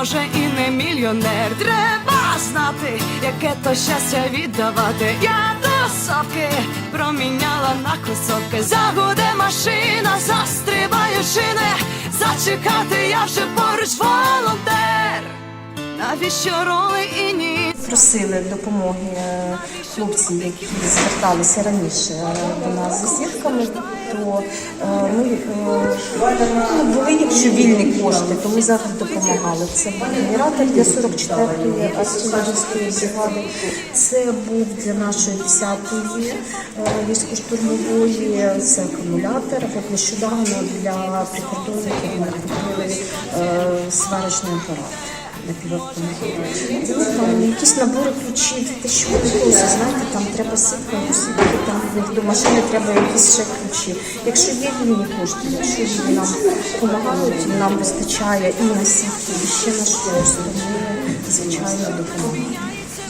Може і не мільйонер. Треба знати, яке то щастя віддавати. Я до совки проміняла на кусовки. Загуде машина, застрибаю шини. Зачекати я вже поруч волонтер. Навіщо роли і ні? Просили допомоги е, хлопці, які зверталися раніше е, до нас з сітками, то е, ми ну, були якщо вільні кошти, то ми завжди допомагали. Це був генератор для 44-ї артилерійської бригади, це був для нашої 10-ї е, військово-штурмової, це акумулятор. От нещодавно для прикордонників ми купили сварочний апарат там якісь набори ключів, те, що просите, знаєте, там треба сітку, сітки, там до машини треба якісь ще ключі. Якщо є вільні кошти, якщо її нам допомагають, нам вистачає і на сітки, і ще на щось, то ми, звичайно, допомагаємо.